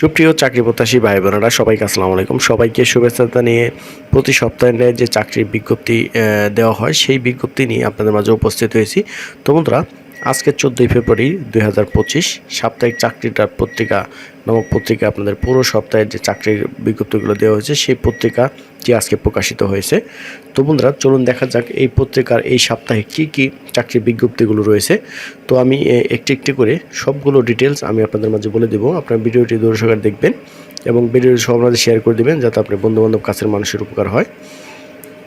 সুপ্রিয় চাকরি প্রত্যাশী ভাই বোনেরা, সবাইকে আসসালামু আলাইকুম। সবাইকে শুভেচ্ছা নিয়ে প্রতি সপ্তাহে যে চাকরির বিজ্ঞপ্তি দেওয়া হয়, সেই বিজ্ঞপ্তি নিয়ে আপনাদের মাঝে উপস্থিত হয়েছি। তো বন্ধুরা আজকে চোদ্দোই ফেব্রুয়ারি দুই হাজার পঁচিশ সাপ্তাহিক চাকরিটার পত্রিকা নামক পত্রিকা আপনাদের পুরো সপ্তাহের যে চাকরির বিজ্ঞপ্তিগুলো দেওয়া হয়েছে, সেই পত্রিকাটি আজকে প্রকাশিত হয়েছে। তো বন্ধুরা, চলুন দেখা যাক এই পত্রিকার এই সপ্তাহে কি কি চাকরির বিজ্ঞপ্তিগুলো রয়েছে। তো আমি একটি একটি করে সবগুলো ডিটেলস আমি আপনাদের মাঝে বলে দেবো। আপনার ভিডিওটি দর্শকের দেখবেন এবং ভিডিওটি সবার মাঝে শেয়ার করে দেবেন যাতে আপনার বন্ধুবান্ধব কাছের মানুষের উপকার হয়।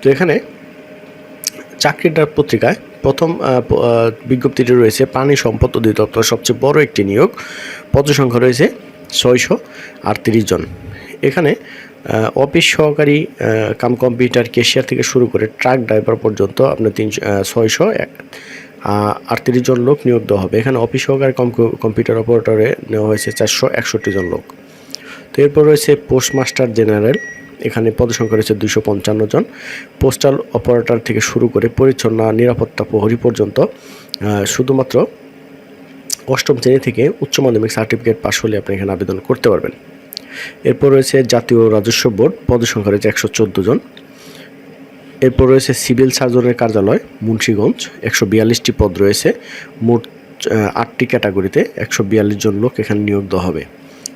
তো এখানে চাকরিটার পত্রিকায় প্রথম বিজ্ঞপ্তিটি রয়েছে, পানি সম্পদ অধিদপ্তর সবচেয়ে বড় একটি নিয়োগ। পদসংখ্যা রয়েছে ছয়শো আটত্রিশ জন। এখানে অফিস সহকারী কাম কম্পিউটার কেশিয়ার থেকে শুরু করে ট্রাক ড্রাইভার পর্যন্ত আপনার তিনশো ছয়শো আটত্রিশ জন লোক নিয়োগ দেওয়া হবে। এখানে অফিস সহকারী কম- কম্পিউটার অপারেটরে নেওয়া হয়েছে চারশো একষট্টি জন লোক। তো এরপর রয়েছে পোস্টমাস্টার জেনারেল। এখানে পদসংখ্যা রয়েছে দুশো পঞ্চান্ন জন। পোস্টাল অপারেটর থেকে শুরু করে পরিচ্ছন্ন নিরাপত্তা প্রহরী পর্যন্ত শুধুমাত্র অষ্টম শ্রেণি থেকে উচ্চ মাধ্যমিক সার্টিফিকেট পাশ হলে আপনি এখানে আবেদন করতে পারবেন। এরপর রয়েছে জাতীয় রাজস্ব বোর্ড, পদসংখ্যা রয়েছে একশো চোদ্দ জন। এরপর রয়েছে সিভিল সার্জনের কার্যালয়, মুন্সীগঞ্জ, একশো বিয়াল্লিশটি পদ রয়েছে। মোট আটটি ক্যাটাগরিতে একশো বিয়াল্লিশ জন লোক এখানে নিয়োগ দেওয়া হবে।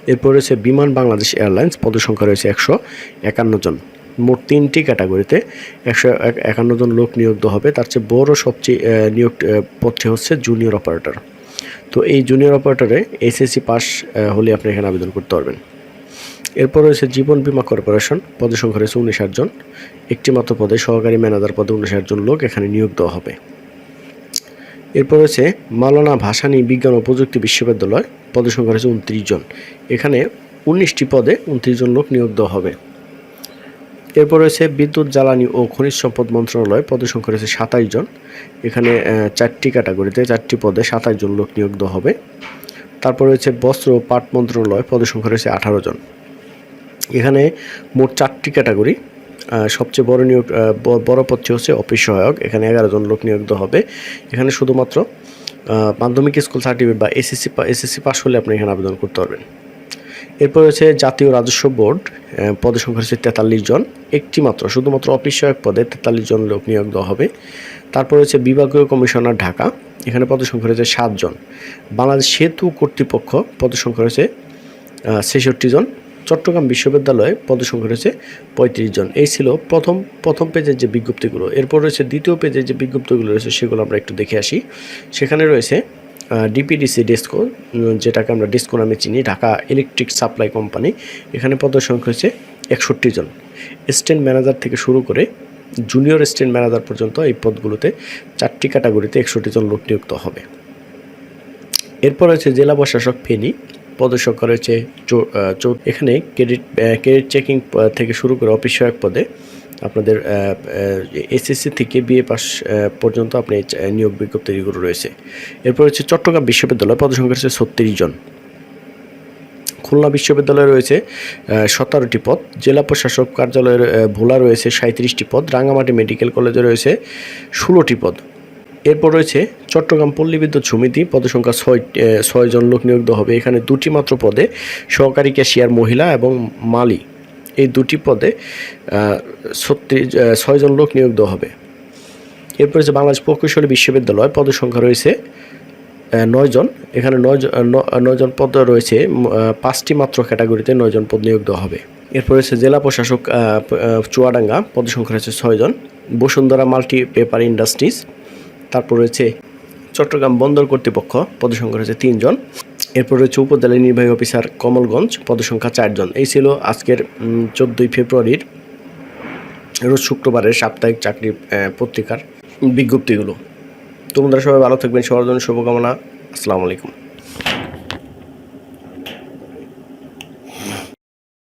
এরপর রয়েছে বিমান বাংলাদেশ এয়ারলাইন্স পদসংখ্যা রয়েছে একশো একান্ন জন। মোট তিনটি ক্যাটাগরিতে একশো এক- একান্ন জন লোক নিয়োগ হবে। তার চেয়ে বড় সবচেয়ে নিয়োগ পদটি হচ্ছে জুনিয়র অপারেটর তো এই জুনিয়র অপারেটরে এসএসসি পাস হলে আপনি এখানে আবেদন করতে পারবেন। এরপর রয়েছে জীবন বীমা কর্পোরেশন, পদের সংখ্যা রয়েছে উনিশ জন। একটি মাত্র পদে সহকারী ম্যানেজার পদে উনিশ জন লোক এখানে নিয়োগ দেওয়া হবে। এরপর রয়েছে মালানা ভাসানী বিজ্ঞান ও প্রযুক্তি বিশ্ববিদ্যালয় পদের সংখ্যা রয়েছে উনত্রিশ জন। এখানে উনিশটি পদে উনত্রিশ জন লোক নিয়োগ দেওয়া হবে। এরপর রয়েছে বিদ্যুৎ, জ্বালানি ও খনিজ সম্পদ মন্ত্রণালয় পদের সংখ্যা রয়েছে সাতাশ জন। এখানে চারটি ক্যাটাগরিতে চারটি পদে সাতাশ জন লোক নিয়োগ দেওয়া হবে। তারপর রয়েছে বস্ত্র ও পাট মন্ত্রণালয় পদের সংখ্যা রয়েছে আঠারো জন। এখানে মোট চারটি ক্যাটাগরি সবচেয়ে বড় নিয়োগ বড় পদটি হচ্ছে অফিস সহায়ক। এখানে এগারো জন লোক নিয়োগ হবে। এখানে শুধুমাত্র মাধ্যমিক স্কুল সার্টিফিকেট বা এসএসসি এসএসসি পাস হলে আপনি এখানে আবেদন করতে পারবেন। এরপর রয়েছে জাতীয় রাজস্ব বোর্ড পদের সংখ্যা হচ্ছে তেতাল্লিশ জন। একটি মাত্র, শুধুমাত্র অফিস সহায়ক পদে তেতাল্লিশ জন লোক নিয়োগ দেওয়া হবে। তারপর রয়েছে বিভাগীয় কমিশনার ঢাকা, এখানে পদের সংখ্যা রয়েছে সাতজন বাংলাদেশ সেতু কর্তৃপক্ষ পদের সংখ্যা রয়েছে ছেষট্টি জন। চট্টগ্রাম বিশ্ববিদ্যালয়ে পদসংখ্যা রয়েছে পঁয়ত্রিশ জন। এই ছিল প্রথম প্রথম পেজের যে বিজ্ঞপ্তিগুলো। এরপর রয়েছে দ্বিতীয় পেজের যে বিজ্ঞপ্তিগুলো রয়েছে সেগুলো আমরা একটু দেখে আসি। সেখানে রয়েছে ডিপিডিসি ডেস্কো যেটাকে আমরা ডেস্কো নামে চিনি, ঢাকা ইলেকট্রিক সাপ্লাই কোম্পানি। এখানে পদসংখ্যা হচ্ছে একষট্টি জন। স্ট্যান্ড ম্যানেজার থেকে শুরু করে জুনিয়র স্ট্যান্ড ম্যানেজার পর্যন্ত এই পদগুলোতে চারটি ক্যাটাগরিতে একষট্টি জন লোক নিযুক্ত হবে। এরপর রয়েছে জেলা প্রশাসক ফেনী। পদসংখ্যা রয়েছে চৌ- এখানে ক্রেডিট ক্রেডিট চেকিং থেকে শুরু করে অফিস সহায়ক পদে আপনাদের এসএসসি থেকে বিএ পাস পর্যন্ত আপনি নিয়োগ বিজ্ঞপ্তিগুলো রয়েছে। এরপর হচ্ছে চট্টগ্রাম বিশ্ববিদ্যালয়, পদসংখ্যা রয়েছে ছত্রিশ জন। খুলনা বিশ্ববিদ্যালয়ে রয়েছে সতেরোটি পদ। জেলা প্রশাসক কার্যালয়ের ভোলা রয়েছে সাঁত্রিশটি পদ। রাঙামাটি মেডিকেল কলেজে রয়েছে ষোলোটি পদ। এরপর রয়েছে চট্টগ্রাম পল্লী বিদ্যুৎ সমিতি পদসংখ্যা ছয় আহ, ছয় জন লোক নিয়োগ হবে। এখানে দুটি মাত্র পদে সহকারী ক্যাশিয়ার মহিলা এবং মালি। এই দুটি পদে ছত্রিশ ছয়জন লোক নিয়োগ দেওয়া হবে। এরপর রয়েছে বাংলাদেশ প্রকৌশলী বিশ্ববিদ্যালয় পদের সংখ্যা রয়েছে নয় জন। এখানে নয় জন- ন- নয় জন পদ রয়েছে পাঁচটি মাত্র ক্যাটাগরিতে নয় জন পদ নিয়োগ দেওয়া হবে। এরপর রয়েছে জেলা প্রশাসক চুয়াডাঙ্গা পদের সংখ্যা রয়েছে ছয়জন বসুন্ধরা মাল্টি পেপার ইন্ডাস্ট্রিজ তারপর রয়েছে চট্টগ্রাম বন্দর কর্তৃপক্ষ, পদসংখ্যা সংখ্যা রয়েছে তিনজন। এরপর রয়েছে উপজেলা নির্বাহী অফিসার কমলগঞ্জ, পদসংখ্যা চারজন। এই ছিল আজকের চোদ্দোই ফেব্রুয়ারির রোজ শুক্রবারের সাপ্তাহিক চাকরি পত্রিকার বিজ্ঞপ্তিগুলো। তোমরা সবাই ভালো থাকবেন, সবার জন্য শুভকামনা। আসসালামু আলাইকুম।